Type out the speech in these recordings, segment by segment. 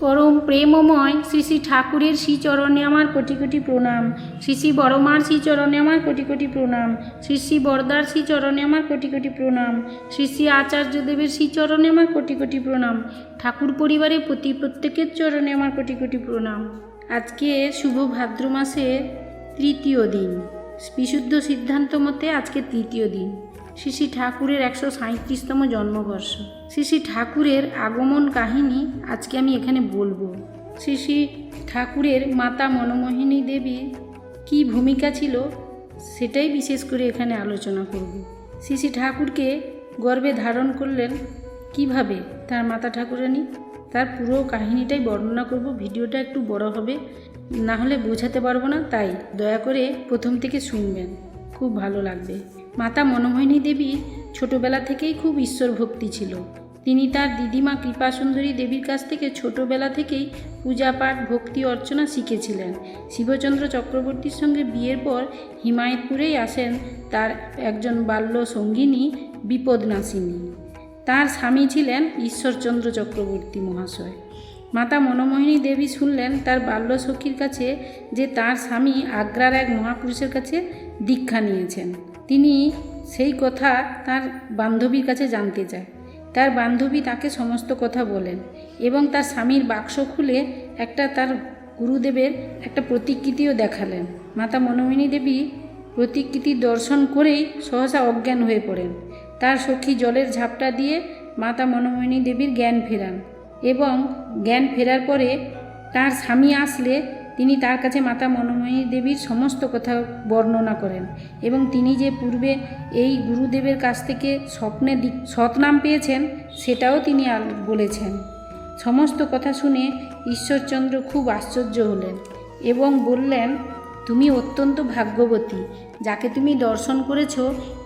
পরম প্রেমময় শ্রী শ্রী ঠাকুরের শ্রীচরণে আমার কোটি কোটি প্রণাম। শ্রী শ্রী বড়মার শ্রীচরণে আমার কোটি কোটি প্রণাম। শ্রী শ্রী বরদার শ্রীচরণে আমার কোটি কোটি প্রণাম। শ্রী শ্রী আচার্যদেবের শ্রীচরণে আমার কোটি কোটি প্রণাম। ঠাকুর পরিবারের প্রতি প্রত্যেকের চরণে আমার কোটি কোটি প্রণাম। আজকে শুভ ভাদ্র মাসের তৃতীয় দিন। বিশুদ্ধ সিদ্ধান্ত মতে আজকে তৃতীয় দিন। শ্রী শ্রী ঠাকুরের একশো সাঁত্রিশতম জন্মবর্ষ। শ্রী শ্রী ঠাকুরের আগমন কাহিনী আজকে আমি এখানে বলব। শ্রী শ্রী ঠাকুরের মাতা মনমোহিনী দেবীর কী ভূমিকা ছিল সেটাই বিশেষ করে এখানে আলোচনা করব। শ্রী শ্রী ঠাকুরকে গর্বে ধারণ করলেন কীভাবে তার মাতা ঠাকুরানী? তার পুরো কাহিনীটাই বর্ণনা করব, ভিডিওটা একটু বড় হবে, না হলে বোঝাতে পারব না, তাই দয়া করে প্রথম থেকে শুনবেন, খুব ভালো লাগবে। মাতা মনোমোহিনী দেবী ছোটবেলা থেকেই খুব ঈশ্বর ভক্তি ছিল। তিনি তার দিদিমা কৃপাসুন্দরী দেবীর কাছ থেকে ছোটবেলা থেকেই পূজা পাঠ, ভক্তি অর্চনা শিখেছিলেন। শিবচন্দ্র চক্রবর্তীর সঙ্গে বিয়ের পর হিমায়তপুরেই আসেন তার একজন বাল্য সঙ্গিনী বিপদনাশিনী। তার স্বামী ছিলেন ঈশ্বরচন্দ্র চক্রবর্তী মহাশয়। মাতা মনোমোহিনী দেবী শুনলেন তার বাল্য সখীর কাছে যে তার স্বামী আগ্রার এক মহাপুরুষের কাছে দীক্ষা নিয়েছেন। তিনি সেই কথা তার বান্ধবীর কাছে জানতে চায়। তার বান্ধবী তাকে সমস্ত কথা বলেন এবং তার স্বামীর বাক্স খুলে একটা তার গুরুদেবের একটা প্রতিকৃতিও দেখালেন। মাতা মনোমিনী দেবী প্রতিকৃতি দর্শন করেই সহসা অজ্ঞান হয়ে পড়েন। তার সখী জলের ঝাপটা দিয়ে মাতা মনোমোহিনী দেবীর জ্ঞান ফেরান এবং জ্ঞান ফেরার পরে তার স্বামী আসলে তিনি তার কাছে মাতা মনোময়ী দেবীর সমস্ত কথা বর্ণনা করেন এবং তিনি যে পূর্বে এই গুরুদেবের কাছ থেকে স্বপ্নে সৎনাম পেয়েছেন, সেটাও তিনি বলেছেন। সমস্ত কথা শুনে ঈশ্বরচন্দ্র খুব আশ্চর্য হলেন এবং বললেন তুমি অত্যন্ত ভাগ্যবতী, যাকে তুমি দর্শন করেছ,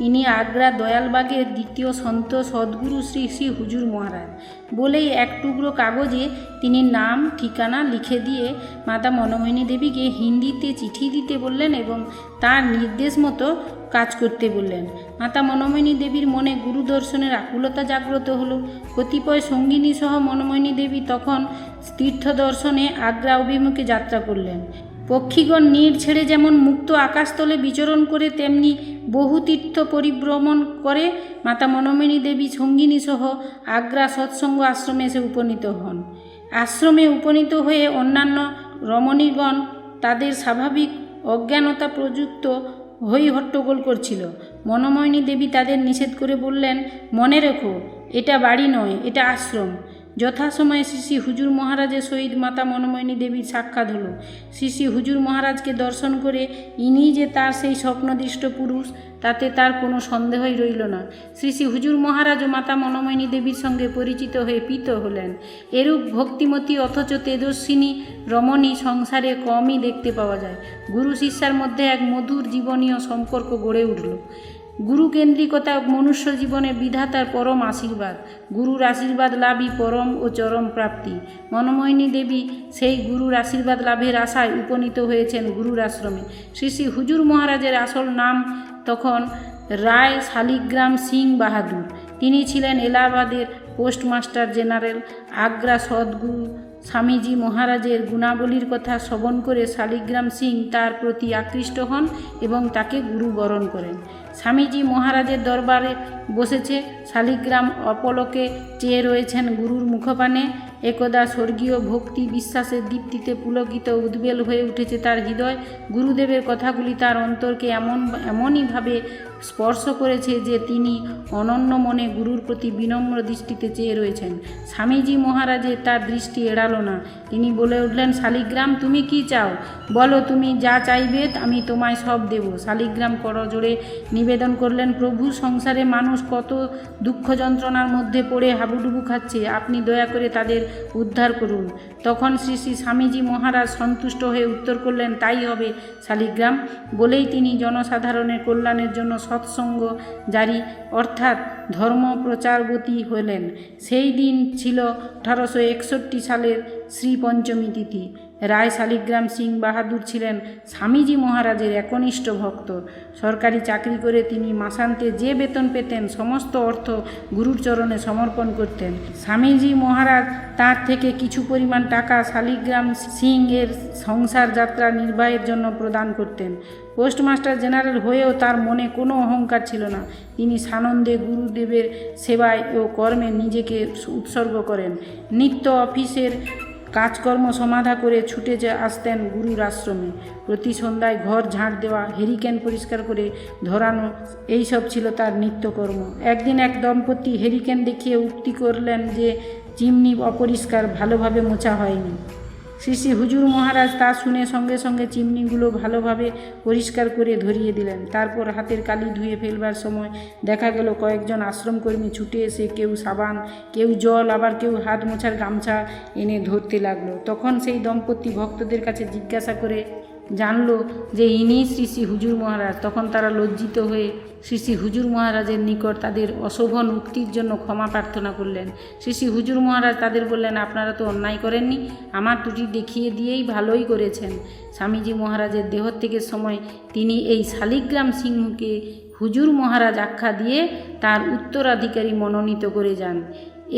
ইনি আগ্রা দয়ালবাগের দ্বিতীয় সন্ত সদ্গুরু শ্রী শ্রী হুজুর মহারাজ। বলেই এক টুকরো কাগজে তিনি নাম, ঠিকানা লিখে দিয়ে মাতা মনোমোহিনী দেবীকে হিন্দিতে চিঠি দিতে বললেন এবং তার নির্দেশ মতো কাজ করতে বললেন। মাতা মনোময়নী দেবীর মনে গুরু দর্শনের আকুলতা জাগ্রত হলো। কতিপয় সঙ্গিনী সহ মনোময়নী দেবী তখন তীর্থ দর্শনে আগ্রা অভিমুখে যাত্রা করলেন। পক্ষীগণ নীড় ছেড়ে যেমন মুক্ত আকাশতলে বিচরণ করে, তেমনি বহু তীর্থ পরিভ্রমণ করে মাতা মনোমিনী দেবী সঙ্গিনী সহ আগ্রা সৎসঙ্গ আশ্রমে এসে উপনীত হন। আশ্রমে উপনীত হয়ে অন্যান্য রমণীগণ তাদের স্বাভাবিক অজ্ঞানতা প্রযুক্ত হই হট্টগোল করছিল। মনোময়নী দেবী তাদের নিষেধ করে বললেন, মনে রেখো, এটা বাড়ি নয়, এটা আশ্রম। যথাসময়ে শ্রী হুজুর মহারাজের সহিত মাতা মনোময়নী দেবীর সাক্ষাৎ হলো। শ্রী হুজুর মহারাজকে দর্শন করে ইনি যে তার সেই স্বপ্নদিষ্ট পুরুষ, তাতে তার কোনো সন্দেহই রইল না। শ্রী শ্রী হুজুর মহারাজ ও মাতা মনোময়নী দেবীর সঙ্গে পরিচিত হয়ে পীত হলেন। এরূপ ভক্তিমতী অথচ তেজস্বিনী রমণী সংসারে কমই দেখতে পাওয়া যায়। গুরু শিষ্যার মধ্যে এক মধুর জীবনীয় সম্পর্ক গড়ে উঠল। গুরুকেন্দ্রিকতা মনুষ্য জীবনে বিধাতার পরম আশীর্বাদ। গুরুর আশীর্বাদ লাভই পরম ও চরম প্রাপ্তি। মনমোহিনী দেবী সেই গুরুর আশীর্বাদ লাভের আশায় উপনীত হয়েছেন গুরুর আশ্রমে শ্রী শ্রী হুজুর মহারাজের আসল নাম তখন রায় শালিগ্রাম সিং বাহাদুর। তিনি ছিলেন এলাহাবাদের পোস্টমাস্টার জেনারেল। আগ্রা সদ্গুরু স্বামীজি মহারাজের গুণাবলীর কথা শ্রবণ করে শালিগ্রাম সিং তার প্রতি আকৃষ্ট হন এবং তাকে গুরু বরণ করেন। স্বামীজি মহারাজের দরবারে বসেছে। শালিগ্রাম অপলকে চেয়ে রয়েছেন গুরুর মুখপানে। একদা স্বর্গীয় ভক্তি বিশ্বাসের দীপ্তিতে পুলকিত উদ্বেল হয়ে উঠেছে তার হৃদয়। গুরুদেবের কথাগুলি তার অন্তরকে এমন, এমনইভাবে স্পর্শ করেছে যে তিনি অনন্য মনে গুরুর প্রতি বিনম্র দৃষ্টিতে চেয়ে রয়েছেন। স্বামীজি মহারাজের তার দৃষ্টি এড়ালো না। তিনি বলে উঠলেন, শালিগ্রাম, তুমি কি চাও? বলো, তুমি যা চাইবে আমি তোমায় সব দেব। শালিগ্রাম করজোড়ে নিবেদন করলেন প্রভু সংসারে মানুষ কত দুঃখ যন্ত্রণার মধ্যে পড়ে হাবুডুবু খাচ্ছে, আপনি দয়া করে তাদের উদ্ধার করুন। তখন শ্রী শ্রী স্বামীজি মহারাজ সন্তুষ্ট হয়ে উত্তর করলেন, তাই হবে, শালিগ্রাম। বলেই তিনি জনসাধারণের কল্যাণের জন্য সৎসঙ্গ জারি, অর্থাৎ ধর্ম প্রচারবতী হলেন। সেই দিন ছিল আঠারোশো একষট্টি সালের শ্রী পঞ্চমী তিথি। রায় শালিগ্রাম সিং বাহাদুর ছিলেন স্বামীজি মহারাজের একনিষ্ঠ ভক্ত। সরকারি চাকরি করে তিনি মাসান্তে যে বেতন পেতেন, সমস্ত অর্থ গুরুর চরণে সমর্পণ করতেন। স্বামীজি মহারাজ তার থেকে কিছু পরিমাণ টাকা শালিগ্রাম সিং এর সংসার যাত্রা নির্বাহের জন্য প্রদান করতেন। পোস্টমাস্টার জেনারেল হয়েও তার মনে কোনো অহংকার ছিল না। তিনি সানন্দে গুরুদেবের সেবায় ও কর্মে নিজেকে উৎসর্গ করেন। নিত্য অফিসের কাজকর্ম সমাধা করে ছুটে যে আসতেন গুরুর আশ্রমে। প্রতি সন্ধ্যায় ঘর ঝাঁট দেওয়া, হেরিকেন পরিষ্কার করে ধরানো, এইসব ছিল তার নিত্যকর্ম। একদিন এক দম্পতি হেরিকেন দেখিয়ে উক্তি করলেন যে, চিমনি অপরিষ্কার ভালোভাবে মোছা হয়নি। শ্রী শ্রী হুজুর মহারাজ তা শুনে সঙ্গে সঙ্গে চিমনিগুলো ভালোভাবে পরিষ্কার করে ধরিয়ে দিলেন। তারপর হাতের কালি ধুয়ে ফেলবার সময় দেখা গেল কয়েকজন আশ্রমকর্মী ছুটে এসে কেউ সাবান, কেউ জল, আবার কেউ হাত মোছার গামছা এনে ধরতে লাগল। তখন সেই দম্পতি ভক্তদের কাছে জিজ্ঞাসা করে জানলো যে ইনি শ্রী শ্রী হুজুর মহারাজ। তখন তারা লজ্জিত হয়ে শ্রী শ্রী হুজুর মহারাজের নিকট তাদের অশোভন উক্তির জন্য ক্ষমা প্রার্থনা করলেন। শ্রী শ্রী হুজুর মহারাজ তাদের বললেন, আপনারা তো অন্যায় করেননি, আমার ত্রুটি দেখিয়ে দিয়েই ভালোই করেছেন। স্বামীজি মহারাজের দেহত্যাগের সময় তিনি এই শালিগ্রাম সিংহকে হুজুর মহারাজ আখ্যা দিয়ে তার উত্তরাধিকারী মনোনীত করে যান।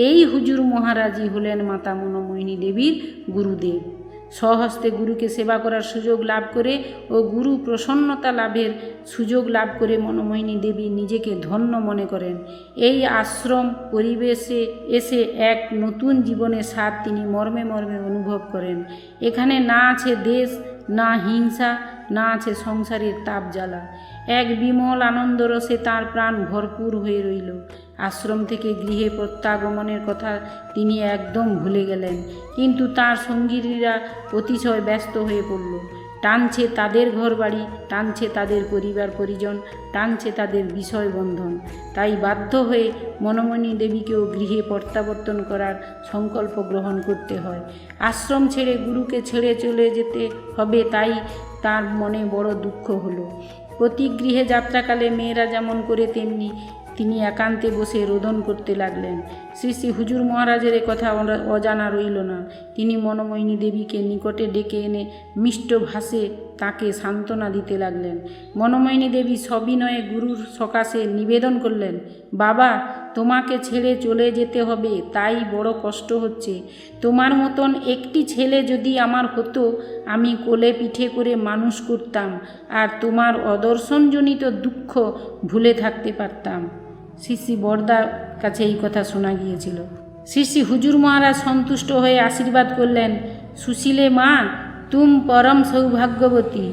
এই হুজুর মহারাজই হলেন মাতা মনোমোহিনী দেবীর গুরুদেব। স্বহস্তে গুরুকে সেবা করার সুযোগ লাভ করে ও গুরু প্রসন্নতা লাভের সুযোগ লাভ করে মনোময়িনী দেবী নিজেকে ধন্য মনে করেন। এই আশ্রম পরিবেশে এসে এক নতুন জীবনের স্বাদ তিনি মর্মে মর্মে অনুভব করেন। এখানে না আছে দেশ, না হিংসা, না আছে সংসারের তাপ জ্বালা এক বিমল আনন্দরসে তার প্রাণ ভরপুর হয়ে রইল। আশ্রম থেকে গৃহে প্রত্যাগমনের কথা তিনি একদম ভুলে গেলেন, কিন্তু তার সঙ্গীরা অতিশয় ব্যস্ত হয়ে পড়ল। টানছে তাদের ঘর বাড়ি টানছে তাদের পরিবার পরিজন, টানছে তাদের বিষয় বন্ধন। তাই বাধ্য হয়ে মনমণি দেবীকেও গৃহে প্রত্যাবর্তন করার সংকল্প গ্রহণ করতে হয়। আশ্রম ছেড়ে গুরুকে ছেড়ে চলে যেতে হবে তাই তার মনে বড় দুঃখ হলো। প্রতি গৃহে যাত্রাকালে মেয়েরা যেমন করে, তেমনি তিনি একান্তে বসে রোদন করতে লাগলেন। শ্রী শ্রী হুজুর মহারাজের কথা অজানা রইল না। তিনি মনোময়িনী দেবীকে নিকটে ডেকে এনে মিষ্ট ভাষে তাকে সান্ত্বনা দিতে লাগলেন। মনোময়িনী দেবী সবিনয়ে গুরুর সকাশে নিবেদন করলেন, বাবা, তোমাকে ছেড়ে চলে যেতে হবে, তাই বড় কষ্ট হচ্ছে। তোমার মতন একটি ছেলে যদি আমার হতো, আমি কোলে পিঠে করে মানুষ করতাম, আর তোমার অদর্শনজনিত দুঃখ ভুলে থাকতে পারতাম শ্রী বরদার কাছে এই কথা শোনা গিয়েছিল। শ্রী হুজুর মহারাজ সন্তুষ্ট হয়ে আশীর্বাদ করলেন, সুশীলে মা তুম পরম সৌভাগ্যবতী।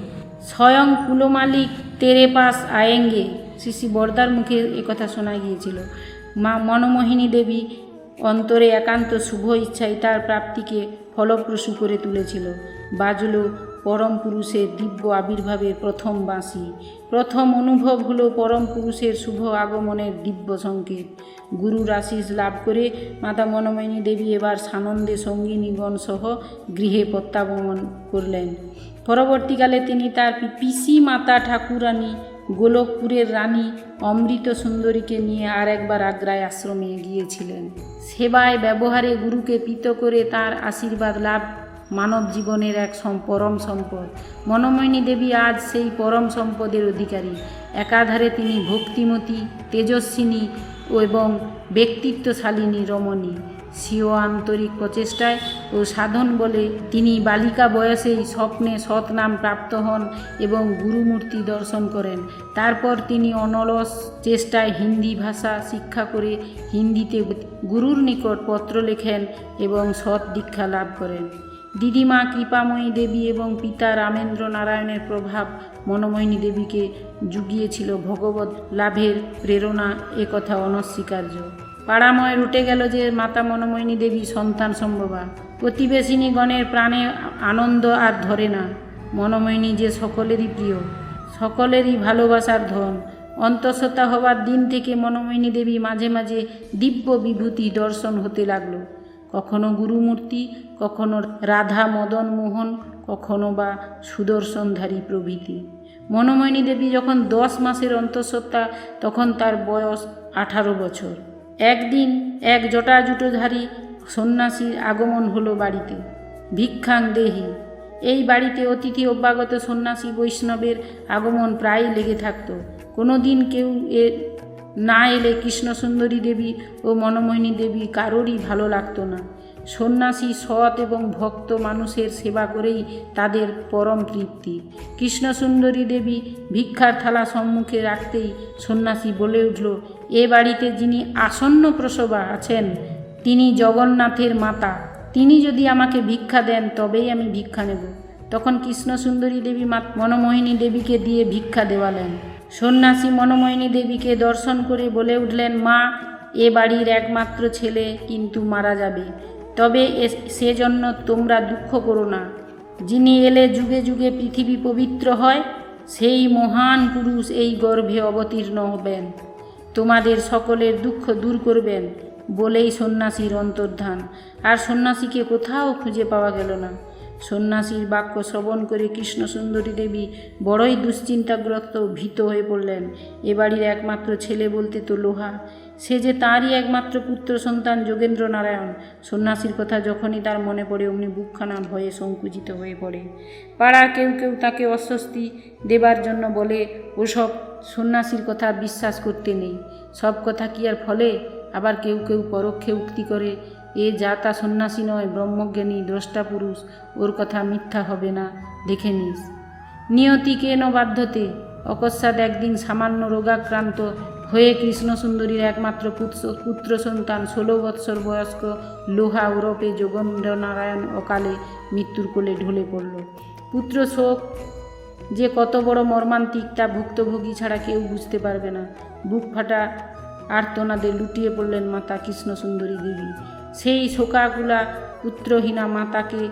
স্বয়ং কুলমালিক তেরে পাস আয়েঙ্গে। শ্রী শ্রী বর্দার মুখে একথা শোনা গিয়েছিল। মা মনমোহিনী দেবী অন্তরে একান্ত শুভ ইচ্ছাই তার প্রাপ্তিকে ফলপ্রসূ করে তুলেছিল। বাজল পরম পুরুষের দিব্য আবির্ভাবের প্রথম বাঁশি। প্রথম অনুভব হলো পরম পুরুষের শুভ আগমনের দিব্য সংকেত। গুরুর আশিস লাভ করে মাতা মনময়িনী দেবী এবার সানন্দে সঙ্গিনীগণ সহ গৃহে প্রত্যাগমন করলেন। পরবর্তীকালে তিনি তার পিসি মাতা ঠাকুরানী, গোলকপুরের রানী অমৃত সুন্দরীকে নিয়ে আর একবার আগ্রায় আশ্রমে গিয়েছিলেন সেবায় ব্যবহারে গুরুকে পিত করে তার আশীর্বাদ লাভ মানব জীবনের এক পরম সম্পদ। মনোময়িনী দেবী আজ সেই পরম সম্পদের অধিকারী। একাধারে তিনি ভক্তিমতী, তেজস্বিনী এবং ব্যক্তিত্বশালিনী রমণী। স্বীয় আন্তরিক প্রচেষ্টায় ও সাধন বলে তিনি বালিকা বয়সেই স্বপ্নে সৎ নাম প্রাপ্ত হন এবং গুরুমূর্তি দর্শন করেন। তারপর তিনি অনলস চেষ্টায় হিন্দি ভাষা শিক্ষা করে হিন্দিতে গুরুর নিকট পত্র লেখেন এবং সৎ দীক্ষা লাভ করেন। দিদিমা কৃপাময়ী দেবী এবং পিতা রামেন্দ্র নারায়ণের প্রভাব মনোময়িনী দেবীকে জুগিয়েছিল ভগবত লাভের প্রেরণা একথা অনস্বীকার্য। পাড়াময় রুটে গেল যে মাতা মনোময়িনী দেবী সন্তান সম্ভবা। প্রতিবেশিনীগণের প্রাণে আনন্দ আর ধরে না। মনোময়িনী যে সকলেরই প্রিয়, সকলেরই ভালোবাসার ধন। অন্তঃসত্ত্বা হবার দিন থেকে মনোময়িনী দেবী মাঝে মাঝে দিব্য বিভূতি দর্শন হতে লাগল। কখনো গুরুমূর্তি, কখনো রাধা মদন মোহন, কখনো বা সুদর্শনধারী প্রভৃতি। মনোময়িনী দেবী যখন দশ মাসের অন্তঃসত্ত্বা, তখন তার বয়স আঠারো বছর। একদিন এক জটাজুটোধারী সন্ন্যাসীর আগমন হলো বাড়িতে। ভিক্ষাং দেহি। এই বাড়িতে অতিথি অভ্যাগত সন্ন্যাসী বৈষ্ণবের আগমন প্রায়ই লেগে থাকত। কোনো দিন কেউ এ না এলে কৃষ্ণসুন্দরী দেবী ও মনমোহিনী দেবী কারোরই ভালো লাগতো না। সন্ন্যাসী সৎ এবং ভক্ত মানুষের সেবা করেই তাদের পরম তৃপ্তি কৃষ্ণসুন্দরী দেবী ভিক্ষার থালা সম্মুখে রাখতেই সন্ন্যাসী বলে উঠল, এ বাড়িতে যিনি আসন্ন প্রসবা আছেন, তিনি জগন্নাথের মাতা। তিনি যদি আমাকে ভিক্ষা দেন, তবেই আমি ভিক্ষা নেব। তখন কৃষ্ণসুন্দরী দেবী মা মনমোহিনী দেবীকে দিয়ে ভিক্ষা দেওয়ালেন। সন্ন্যাসী মনমোহিনী দেবীকে দর্শন করে বলে উঠলেন, মা, এ বাড়ির একমাত্র ছেলে কিন্তু মারা যাবে। তবে সেজন্য তোমরা দুঃখ করো না। যিনি এলে যুগে যুগে পৃথিবী পবিত্র হয়, সেই মহান পুরুষ এই গর্ভে অবতীর্ণ হবেন। তোমাদের সকলের দুঃখ দূর করবেন বলেই সন্ন্যাসীর অন্তর্ধান। আর সন্ন্যাসীকে কোথাও খুঁজে পাওয়া গেল না। সন্ন্যাসীর বাক্য শ্রবণ করে কৃষ্ণ সুন্দরী দেবী বড়ই দুশ্চিন্তাগ্রস্ত ভীত হয়ে পড়লেন। এ বাড়ির একমাত্র ছেলে বলতে তো লোহা। সে যে তাঁরই একমাত্র পুত্র সন্তান যোগেন্দ্র নারায়ণ সন্ন্যাসীর কথা যখনই তার মনে পড়ে, অমনি বুকখানা ভয়ে সংকুচিত হয়ে পড়ে। পাড়ার কেউ কেউ তাকে অস্বস্তি দেবার জন্য বলে, ওসব সন্ন্যাসীর কথা বিশ্বাস করতে নেই। সব কথা কি আর ফলে? আবার কেউ কেউ পরোক্ষে উক্তি করে এ যা তা সন্ন্যাসী নয়, ব্রহ্মজ্ঞানী, দ্রষ্টা পুরুষ, ওর কথা মিথ্যা হবে না, দেখে নিস। নিয়তি কেন বাধ্যতে? অকস্মাৎ একদিন সামান্য রোগাক্রান্ত হয়ে কৃষ্ণসুন্দরীর একমাত্র পুত্র সন্তান ষোলো বৎসর বয়স্ক লোহা ওরপে যোগেন্দ্র নারায়ণ অকালে মৃত্যুর কোলে ঢলে পড়ল। পুত্র শোক যে কত বড় মর্মান্তিক তা ভুক্তভোগী ছাড়া কেউ বুঝতে পারবে না। বুক ফাটা আর্তনাদে লুটিয়ে পড়লেন মাতা কৃষ্ণসুন্দরী দেবী। সেই শোকাকুলা পুত্রহীনা মাতাকে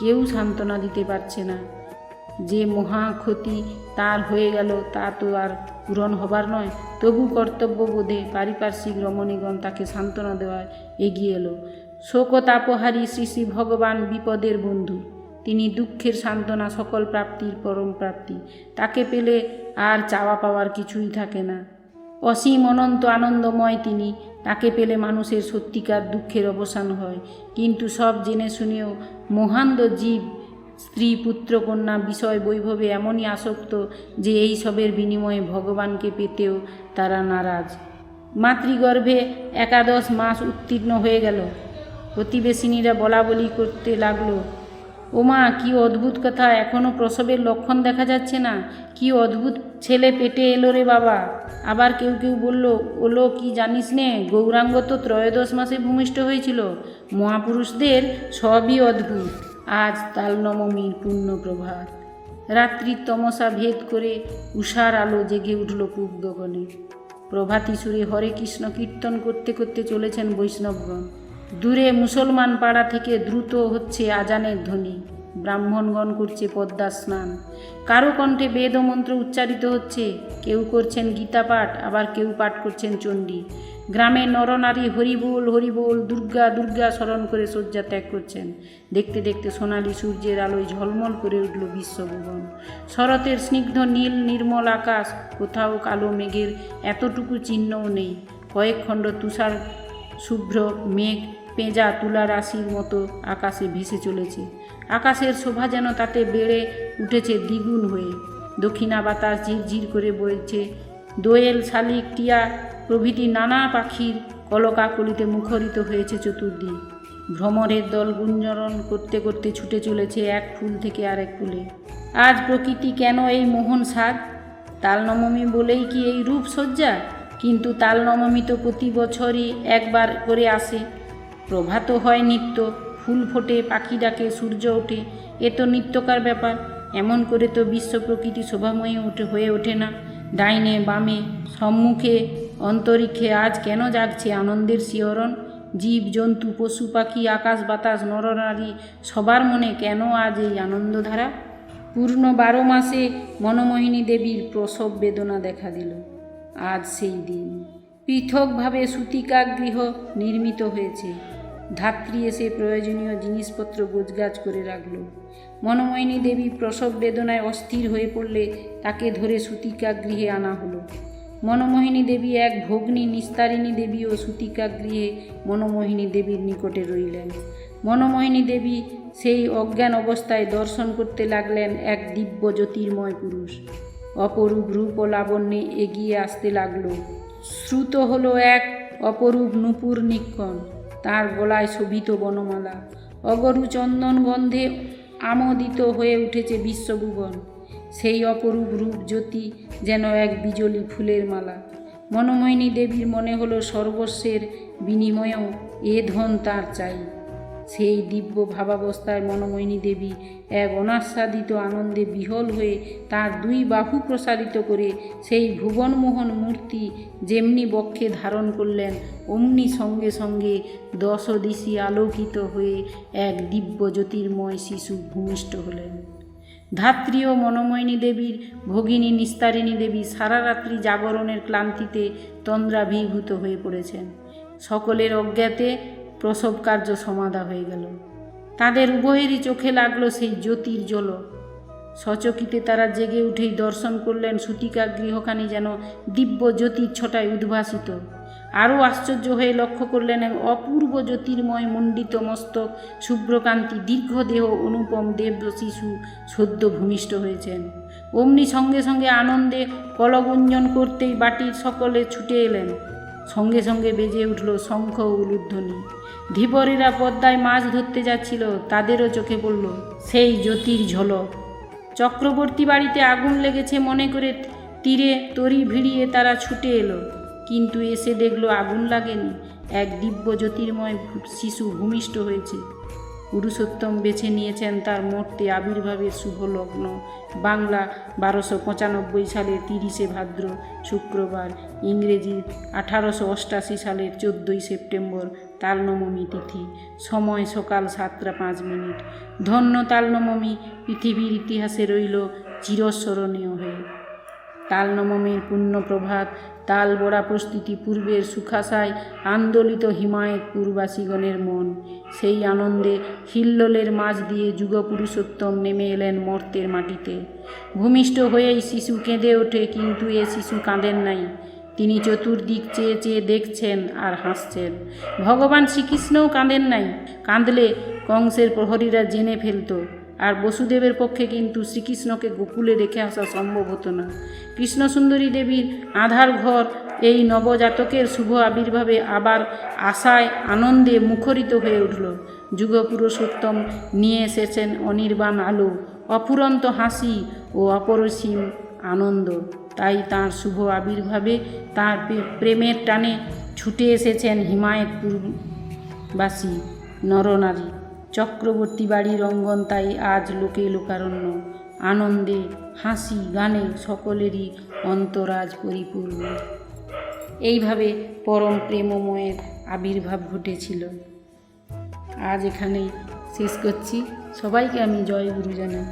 কেউ সান্ত্বনা দিতে পারছে না। যে মহা ক্ষতি তার হয়ে গেল, তা তো আর পূরণ হবার নয়। তবু কর্তব্যবোধে পারিপার্শ্বিক রমণীগণ তাকে সান্ত্বনা দেওয়ায় এগিয়ে এলো। শোকতাপহারী শ্রী শ্রী ভগবান বিপদের বন্ধু, তিনি দুঃখের সান্ত্বনা সকল প্রাপ্তির পরম প্রাপ্তি। তাকে পেলে আর চাওয়া পাওয়ার কিছুই থাকে না। অসীম অনন্ত আনন্দময় তিনি তাকে পেলে মানুষের সত্যিকার দুঃখের অবসান হয়। কিন্তু সব জেনে শুনেও মহান্দ জীব, স্ত্রী, পুত্র, কন্যা, বিষয় বৈভবে এমনই আসক্ত যে এই সবের বিনিময়ে ভগবানকে পেতেও তারা নারাজ। মাতৃগর্ভে একাদশ মাস উত্তীর্ণ হয়ে গেল। প্রতিবেশিনীরা বলা বলি করতে লাগল ওমা, কি অদ্ভুত কথা এখনও প্রসবের লক্ষণ দেখা যাচ্ছে না। কি অদ্ভুত ছেলে পেটে এলো রে বাবা। আবার কেউ কেউ বলল, ওলো, কি জানিস নে, গৌরাঙ্গ তো ত্রয়োদশ মাসে ভূমিষ্ঠ হয়েছিল। মহাপুরুষদের সবই অদ্ভুত। আজ তাল নবমীর পূর্ণ প্রভাত রাত্রির তমসা ভেদ করে উষার আলো জেগে উঠল পূব গগনে। প্রভাতী সুরে হরে কৃষ্ণ কীর্তন করতে করতে চলেছেন বৈষ্ণবগণ। দূরে মুসলমান পাড়া থেকে দ্রুত হচ্ছে আজানের ধ্বনি। ব্রাহ্মণগণ করছে পদ্মা স্নান। কারও কণ্ঠে বেদ মন্ত্র উচ্চারিত হচ্ছে। কেউ করছেন গীতা পাঠ, আবার কেউ পাঠ করছেন চণ্ডী। গ্রামে নরনারী হরিবোল হরিবোল, দুর্গা দুর্গা স্মরণ করে শয্যা ত্যাগ করছেন। দেখতে দেখতে সোনালি সূর্যের আলোয় ঝলমল করে উঠল বিশ্বভুবন। শরতের স্নিগ্ধ নীল, নির্মল আকাশ, কোথাও কালো মেঘের এতটুকু চিহ্নও নেই। কয়েক খণ্ড তুষার, শুভ্র মেঘ পেঁজা তুলা রাশির মতো আকাশে ভেসে চলেছে। আকাশের শোভা যেন তাতে বেড়ে উঠেছে দ্বিগুণ হয়ে। দক্ষিণা বাতাস ঝিরঝির করে বইছে। দোয়েল শালিক টিয়া প্রভৃতি নানা পাখির কলকাকলিতে মুখরিত হয়েছে চতুর্দিক। ভ্রমরের দল গুঞ্জরণ করতে করতে ছুটে চলেছে এক ফুল থেকে আরেক ফুলে। আজ প্রকৃতি কেন এই মোহন সাজ তালনবমী বলেই কি এই রূপ সজ্জা কিন্তু তালনবমী তো প্রতি বছরই একবার করে আসে। প্রভাত হয় নিত্য, ফুল ফোটে, পাখি ডাকে, সূর্য ওঠে, এ তো নিত্যকার ব্যাপার। এমন করে তো বিশ্ব প্রকৃতি শোভাময়ী ওঠে হয়ে ওঠে না। ডাইনে, বামে, সম্মুখে, অন্তরিক্ষে আজ কেন জাগছে আনন্দের শিহরণ? জীব, জন্তু, পশু, পাখি, আকাশ, বাতাস নরনারী সবার মনে কেন আজ এই আনন্দধারা? পূর্ণ বারো মাসে মনমোহিনী দেবীর প্রসব বেদনা দেখা দিল। আজ সেই দিন। পৃথকভাবে সুতিকা গৃহ নির্মিত হয়েছে। ধাত্রী এসে প্রয়োজনীয় জিনিসপত্র গোছগাছ করে রাখল। মনমোহিনী দেবী প্রসব বেদনায় অস্থির হয়ে পড়লে তাকে ধরে সুতিকা গৃহে আনা হলো। মনমোহিনী দেবী এক ভগ্নী নিস্তারিণী দেবী ও সুতিকা গৃহে মনমোহিনী দেবীর নিকটে রইলেন। মনমোহিনী দেবী সেই অজ্ঞান অবস্থায় দর্শন করতে লাগলেন এক দিব্য জ্যোতির্ময় পুরুষ। অপরূপ রূপ ও লাবণ্যে এগিয়ে আসতে লাগল। শ্রুত হলো এক অপরূপ নূপুর নিক্ষণ। তার গলায় শোভিত বনমালা। অগরু চন্দন গন্ধে আমোদিত হয়ে উঠেছে বিশ্বভুবন। সেই অপরূপ রূপ জ্যোতি যেন এক বিজলি ফুলের মালা। মনোময়িনী দেবীর মনে হলো সর্বস্বের বিনিময়েও এ ধন তার চাই। সেই দিব্য ভাবাবস্থায় মনোময়িনী দেবী এক অনাস্বাদিত আনন্দে বিহল হয়ে তার দুই বাহু প্রসারিত করে সেই ভুবনমোহন মূর্তি যেমনি বক্ষে ধারণ করলেন, অমনি সঙ্গে সঙ্গে দশ দিশি আলোকিত হয়ে এক দিব্য জ্যোতির্ময় শিশু ভূমিষ্ঠ হলেন। ধাত্রী ও মনোময়িনী দেবীর, ভগিনী নিস্তারিণী দেবী সারা রাত্রি জাগরণের ক্লান্তিতে তন্দ্রাভিভূত হয়ে পড়েছেন। সকলের অজ্ঞাতে প্রসব কার্য সমাধা হয়ে গেল। তাদের উভয়েরই চোখে লাগল সেই জ্যোতির জল। সচকিতে তারা জেগে উঠেই দর্শন করলেন সুতিকা গৃহখানি যেন দিব্য জ্যোতির ছটায় উদ্ভাসিত। আরও আশ্চর্য হয়ে লক্ষ্য করলেন এক অপূর্ব জ্যোতির্ময় মণ্ডিত মস্তক, শুভ্রকান্তি, দীর্ঘদেহ অনুপম দেব শিশু সদ্য ভূমিষ্ঠ হয়েছেন। অমনি সঙ্গে সঙ্গে আনন্দে কলগুঞ্জন করতেই বাটির সকলে ছুটে এলেন। সঙ্গে সঙ্গে বেজে উঠল শঙ্খ উলুধ্বনি। ধীবরেরা পদ্মায় মাছ ধরতে যাচ্ছিল, তাদেরও চোখে পড়ল সেই জ্যোতির ঝলক। চক্রবর্তী বাড়িতে আগুন লেগেছে মনে করে তীরে তরি ভিড়িয়ে তারা ছুটে এলো। কিন্তু এসে দেখল আগুন লাগেনি। এক দিব্য জ্যোতির্ময় শিশু ভূমিষ্ঠ হয়েছে। পুরুষোত্তম বেছে নিয়েছেন তার মূর্তি আবির্ভাবের শুভ লগ্ন বাংলা বারোশো পঁচানব্বই সালের তিরিশে ভাদ্র শুক্রবার, ইংরেজি আঠারোশো অষ্টাশি সালের চোদ্দোই সেপ্টেম্বর তালনবমী তিথি। সময় সকাল সাতটা পাঁচ মিনিট। ধন্য তালনবমী পৃথিবীর ইতিহাসে রইল চিরস্মরণীয় হয়ে। তালনবমীর পূর্ণ প্রভাত তাল বড়া প্রস্তুতি পূর্বের সুখাশায় আন্দোলিত হিমায়তপুরবাসীগণের মন। সেই আনন্দে হিল্লোলের মাঝ দিয়ে যুগপুরুষোত্তম নেমে এলেন মর্তের মাটিতে। ভূমিষ্ঠ হয়েই শিশু কেঁদে ওঠে, কিন্তু এ শিশু কাঁদেন নাই। তিনি চতুর্দিক চেয়ে চেয়ে দেখছেন আর হাসছেন। ভগবান শ্রীকৃষ্ণও কাঁদেন নাই। কাঁদলে কংসের প্রহরীরা জেনে ফেলতো আর বসুদেবের পক্ষে কিন্তু শ্রীকৃষ্ণকে গোকুলে রেখে আসা সম্ভব হতো না। কৃষ্ণসুন্দরী দেবীর আধার ঘর এই নবজাতকের শুভ আবির্ভাবে আবার আশায় আনন্দে মুখরিত হয়ে উঠল। যুগপুরুষোত্তম নিয়ে এসেছেন অনির্বাণ আলো, অফুরন্ত হাসি ও অপরসীম আনন্দ। তাই তার শুভ আবির্ভাবে তার প্রেমের টানে ছুটে এসেছেন হিমায়তপুরবাসী, নরনারী। চক্রবর্তী বাড়ির অঙ্গন তাই আজ লোকে লোকারণ্য। আনন্দে, হাসি, গানে সকলেরই অন্তরাজ পরিপূর্ণ। এইভাবে পরম প্রেমময়ের আবির্ভাব ঘটেছিল। আজ এখানেই শেষ করছি। সবাইকে আমি জয় গুরু জানাই